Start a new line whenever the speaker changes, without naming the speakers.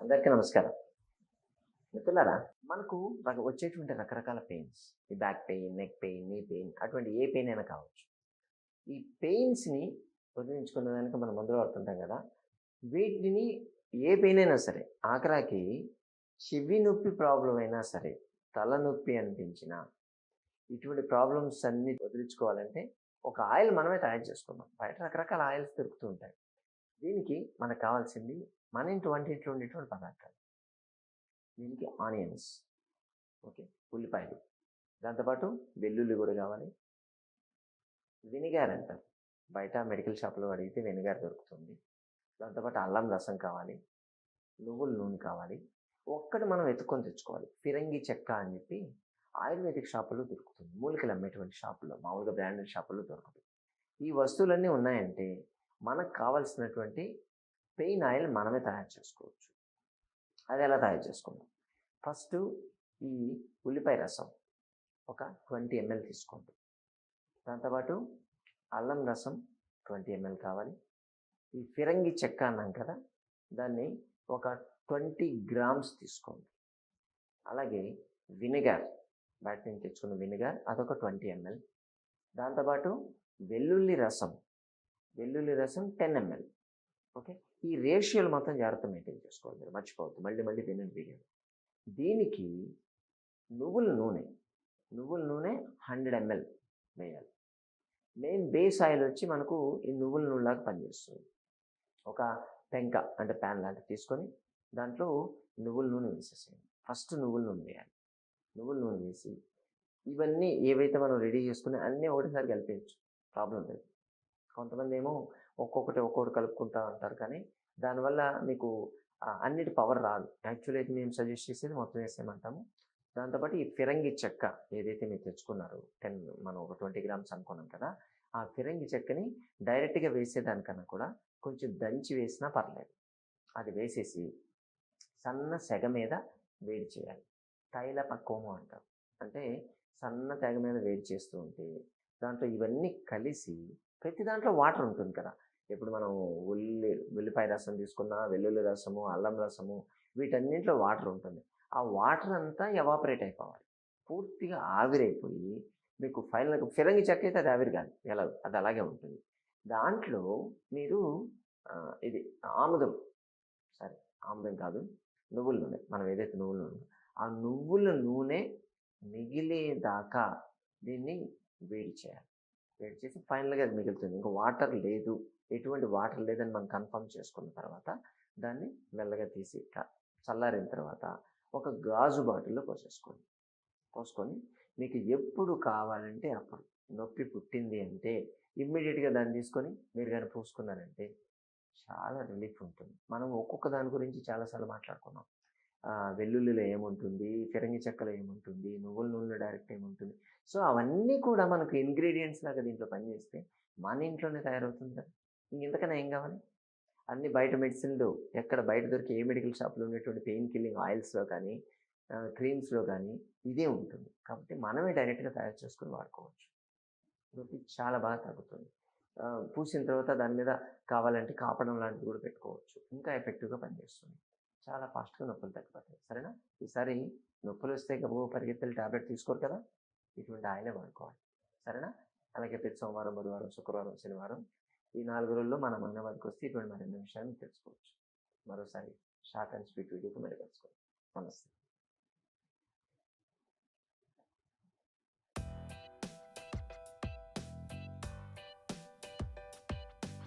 అందరికీ నమస్కారం. మిత్రులారా మనకు వచ్చేటువంటి రకరకాల పెయిన్స్. ఈ back pain neck pain knee pain అటువంటి ఏ పెయిన్ అయినా కావచ్చు. ఈ పెయిన్స్ని వదిలించుకునేదానికి మనం మందులు వాడుతుంటాం కదా. వీటిని ఏ పెయిన్ అయినా సరే ఆఖరాకి చెవి నొప్పి ప్రాబ్లం అయినా సరే తలనొప్పి అనిపించిన ఇటువంటి ప్రాబ్లమ్స్ అన్ని వదిలించుకోవాలంటే ఒక ఆయిల్ మనమే తయారు చేసుకుందాం. బయట రకరకాల ఆయిల్స్ దొరుకుతూ ఉంటాయి. దీనికి మనకు కావాల్సింది మన ఇంటి వంటింట్లో ఉండేటువంటి పదార్థాలు. దీనికి ఆనియన్స్ ఓకే ఉల్లిపాయలు. దాంతోపాటు వెల్లుల్లి కూడా కావాలి. వెనిగార్ అంటారు. బయట మెడికల్ షాప్లో అడిగితే వెనిగార్ దొరుకుతుంది. దాంతోపాటు అల్లం రసం కావాలి. నువ్వుల నూనె కావాలి. ఒక్కటి మనం ఎత్తుకొని తెచ్చుకోవాలి. ఫిరంగి చెక్క అని చెప్పి ఆయుర్వేదిక్ షాపుల్లో దొరుకుతుంది. మూలికలు అమ్మేటువంటి షాపుల్లో మామూలుగా బ్రాండెడ్ షాపుల్లో దొరుకుతుంది ఈ వస్తువులన్నీ ఉన్నాయంటే మనకు కావాల్సినటువంటి పెయిన్ ఆయిల్ మనమే తయారు చేసుకోవచ్చు. అది ఎలా తయారు చేసుకుందాం? ఫస్ట్ ఈ ఉల్లిపాయ రసం ఒక ట్వంటీ ఎంఎల్ తీసుకోండి. దాంతోపాటు అల్లం రసం ట్వంటీ ఎంఎల్ కావాలి. ఈ ఫిరంగి చెక్క అన్నాం కదా దాన్ని ఒక ట్వంటీ గ్రామ్స్ తీసుకోండి. అలాగే వినిగర్ బయట నుంచి తెచ్చుకున్న వినిగర్ అదొక ట్వంటీ ఎంఎల్. దాంతోపాటు వెల్లుల్లి రసం వెల్లుల్లి రసం టెన్ ఎంఎల్. ఓకే? ఈ రేషియోలు మాత్రం జాగ్రత్త మెయింటైన్ చేసుకోవాలి మీరు. మర్చిపోవద్దు. మళ్ళీ మళ్ళీ వినండి బియ్యం దీనికి నువ్వుల నూనె నువ్వుల నూనె హండ్రెడ్ ఎంఎల్ వేయాలి. మెయిన్ బేస్ ఆయిల్ వచ్చి మనకు ఈ నువ్వుల నూనెలాగా పనిచేస్తుంది. ఒక పెంక అంటే ప్యాన్ లాంటివి తీసుకొని దాంట్లో నువ్వుల నూనె వేసేసేయండి. ఫస్ట్ నువ్వుల నూనె వేయాలి. నువ్వుల నూనె వేసి ఇవన్నీ ఏవైతే మనం రెడీ చేసుకుని అన్నీ ఒకటిసారి కలిపేయచ్చు. ప్రాబ్లం లేదు. కొంతమంది ఏమో ఒక్కొక్కటి ఒక్కొక్కటి కలుపుకుంటా ఉంటారు. కానీ దానివల్ల మీకు అన్నిటి పవర్ రాదు. యాక్చువల్లీ అయితే మేము సజెస్ట్ చేసేది మొత్తం వేసేయమంటాము. దాంతోపాటు ఈ ఫిరంగి చెక్క ఏదైతే మీరు తెచ్చుకున్నారు టెన్ మనం ఒక ట్వంటీ గ్రామ్స్ అనుకున్నాం కదా ఆ ఫిరంగి చెక్కని డైరెక్ట్గా వేసేదానికన్నా కూడా కొంచెం దంచి వేసినా పర్లేదు. అది వేసేసి సన్న సెగ మీద వేడి చేయాలి. తైల పక్కోము అంటారు. అంటే సన్న తెగ మీద వేడి చేస్తూ ఉంటే దాంట్లో ఇవన్నీ కలిసి ప్రతి దాంట్లో వాటర్ ఉంటుంది కదా. ఇప్పుడు మనం ఉల్లి ఉల్లిపాయ రసం తీసుకున్నా వెల్లుల్లి రసము అల్లం రసము వీటన్నింటిలో వాటర్ ఉంటుంది. ఆ వాటర్ అంతా ఎవాపరేట్ అయిపోవాలి. పూర్తిగా ఆవిరైపోయి మీకు ఫైనల్గా ఫిరంగి చెక్క అయితే అది ఆవిరి కాదు. ఎలా అది అలాగే ఉంటుంది. దాంట్లో మీరు ఇది ఆముదం. సరే ఆముదం కాదు నువ్వుల నూనె. మనం ఏదైతే నువ్వుల నూనె ఆ నువ్వుల నూనె మిగిలేదాకా దీన్ని వేడి చేయాలి. వేడి చేసి ఫైనల్గా అది మిగులుతుంది. ఇంకా వాటర్ లేదు. ఎటువంటి వాటర్ లేదని మనం కన్ఫర్మ్ చేసుకున్న తర్వాత దాన్ని మెల్లగా తీసి చల్లారిన తర్వాత ఒక గాజు బాటిల్లో పోసేసుకోండి. పోసుకొని మీకు ఎప్పుడు కావాలంటే అప్పుడు నొప్పి పుట్టింది అంటే ఇమ్మీడియట్గా దాన్ని తీసుకొని మీరు కానీ పూసుకున్నారంటే చాలా రిలీఫ్ ఉంటుంది. మనం ఒక్కొక్క దాని గురించి చాలాసార్లు మాట్లాడుకున్నాం. వెల్లుల్లిలో ఏముంటుంది? ఫిరంగి చెక్కలో ఏముంటుంది? నువ్వుల నూనెలో డైరెక్ట్ ఏముంటుంది? సో అవన్నీ కూడా మనకు ఇంగ్రీడియంట్స్ లాగా దీంట్లో పనిచేస్తే మన ఇంట్లోనే తయారవుతుంది కదా! ఇంక ఇంతకన్నా ఏం కావాలి? అన్ని బయట మెడిసిన్లు ఎక్కడ బయట దొరికే ఏ మెడికల్ షాప్లో ఉన్నటువంటి పెయిన్ కిల్లింగ్ ఆయిల్స్లో కానీ క్రీమ్స్లో కానీ ఇదే ఉంటుంది. కాబట్టి మనమే డైరెక్ట్గా తయారు చేసుకుని వాడుకోవచ్చు. నొప్పి చాలా బాగా తగ్గుతుంది. పూసిన తర్వాత దాని మీద కావాలంటే కాపడం లాంటివి కూడా పెట్టుకోవచ్చు. ఇంకా ఎఫెక్టివ్గా పనిచేస్తుంది. చాలా ఫాస్ట్గా నొప్పులు తగ్గిపోతాయి సరేనా? ఈసారి నొప్పులు వస్తే గబో పరిగెత్తులు టాబ్లెట్ తీసుకోరు కదా? ఇటువంటి ఆయిలే వాడుకోవాలి. సరేనా? అలాగే ప్రతి సోమవారం బుధవారం శుక్రవారం శనివారం ఈ నాలుగు రోజుల్లో మనం అన్నవారికి వస్తే ఇటువంటి మరిన్ని విషయాన్ని తెలుసుకోవచ్చు. మరోసారి షార్ట్ అండ్ స్వీట్ వీడియోకి మరి తెలుసుకోవచ్చు నమస్తే.